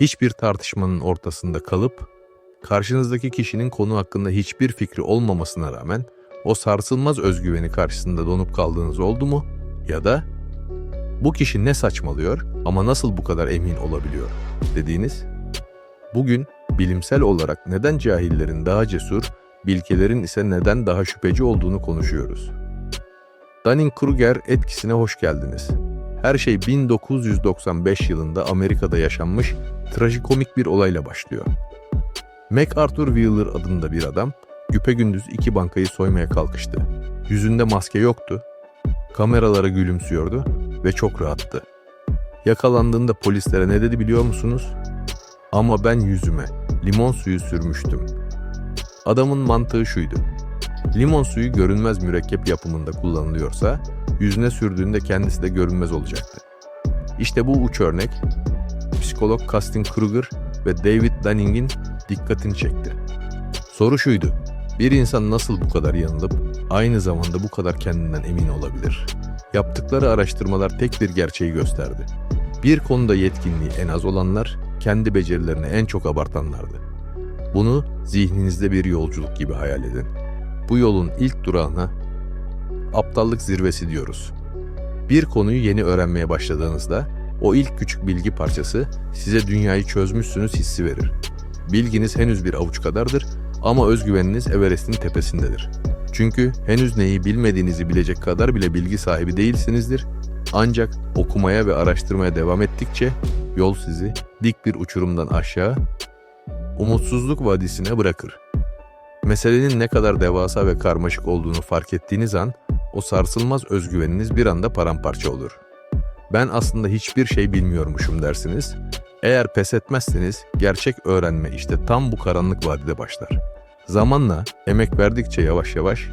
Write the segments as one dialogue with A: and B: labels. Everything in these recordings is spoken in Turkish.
A: hiçbir tartışmanın ortasında kalıp karşınızdaki kişinin konu hakkında hiçbir fikri olmamasına rağmen o sarsılmaz özgüveni karşısında donup kaldığınız oldu mu? Ya da bu kişi ne saçmalıyor ama nasıl bu kadar emin olabiliyor dediğiniz? Bugün bilimsel olarak neden cahillerin daha cesur, bilgelerin ise neden daha şüpheci olduğunu konuşuyoruz. Dunning-Kruger etkisine hoş geldiniz. Her şey 1995 yılında Amerika'da yaşanmış trajikomik bir olayla başlıyor. MacArthur Wheeler adında bir adam güpegündüz iki bankayı soymaya kalkıştı. Yüzünde maske yoktu, kameralara gülümsüyordu ve çok rahattı. Yakalandığında polislere ne dedi biliyor musunuz? Ama ben yüzüme limon suyu sürmüştüm. Adamın mantığı şuydu. Limon suyu görünmez mürekkep yapımında kullanılıyorsa yüzüne sürdüğünde kendisi de görünmez olacaktı. İşte bu uç örnek psikolog Justin Kruger ve David Dunning'in dikkatini çekti. Soru şuydu. Bir insan nasıl bu kadar yanılıp aynı zamanda bu kadar kendinden emin olabilir? Yaptıkları araştırmalar tek bir gerçeği gösterdi. Bir konuda yetkinliği en az olanlar kendi becerilerini en çok abartanlardı. Bunu zihninizde bir yolculuk gibi hayal edin. Bu yolun ilk durağına aptallık zirvesi diyoruz. Bir konuyu yeni öğrenmeye başladığınızda o ilk küçük bilgi parçası size dünyayı çözmüşsünüz hissi verir. Bilginiz henüz bir avuç kadardır ama özgüveniniz Everest'in tepesindedir. Çünkü henüz neyi bilmediğinizi bilecek kadar bile bilgi sahibi değilsinizdir. Ancak okumaya ve araştırmaya devam ettikçe yol sizi dik bir uçurumdan aşağı, umutsuzluk vadisine bırakır. Meselenin ne kadar devasa ve karmaşık olduğunu fark ettiğiniz an o sarsılmaz özgüveniniz bir anda paramparça olur. Ben aslında hiçbir şey bilmiyormuşum dersiniz. Eğer pes etmezseniz gerçek öğrenme işte tam bu karanlık vadide başlar. Zamanla emek verdikçe yavaş yavaş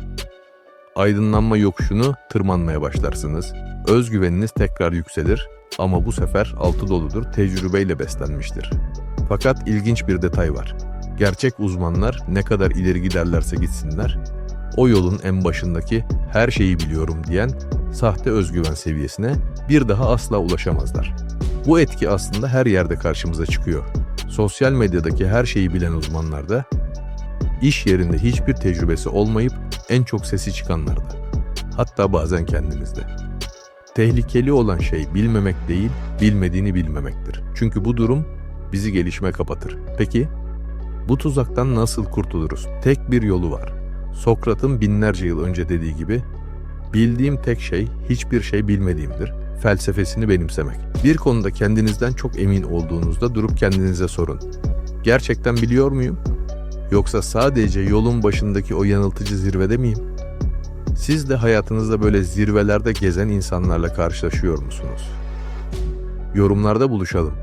A: aydınlanma yokuşunu tırmanmaya başlarsınız. Özgüveniniz tekrar yükselir ama bu sefer altı doludur, tecrübeyle beslenmiştir. Fakat ilginç bir detay var. Gerçek uzmanlar ne kadar ileri giderlerse gitsinler, o yolun en başındaki her şeyi biliyorum diyen sahte özgüven seviyesine bir daha asla ulaşamazlar. Bu etki aslında her yerde karşımıza çıkıyor. Sosyal medyadaki her şeyi bilen uzmanlarda, iş yerinde hiçbir tecrübesi olmayıp en çok sesi çıkanlarda. Hatta bazen kendimizde. Tehlikeli olan şey bilmemek değil, bilmediğini bilmemektir. Çünkü bu durum bizi gelişime kapatır. Peki bu tuzaktan nasıl kurtuluruz? Tek bir yolu var. Sokrat'ın binlerce yıl önce dediği gibi, bildiğim tek şey hiçbir şey bilmediğimdir. Felsefesini benimsemek. Bir konuda kendinizden çok emin olduğunuzda durup kendinize sorun. Gerçekten biliyor muyum? Yoksa sadece yolun başındaki o yanıltıcı zirvede miyim? Siz de hayatınızda böyle zirvelerde gezen insanlarla karşılaşıyor musunuz? Yorumlarda buluşalım.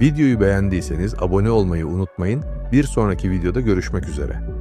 A: Videoyu beğendiyseniz abone olmayı unutmayın. Bir sonraki videoda görüşmek üzere.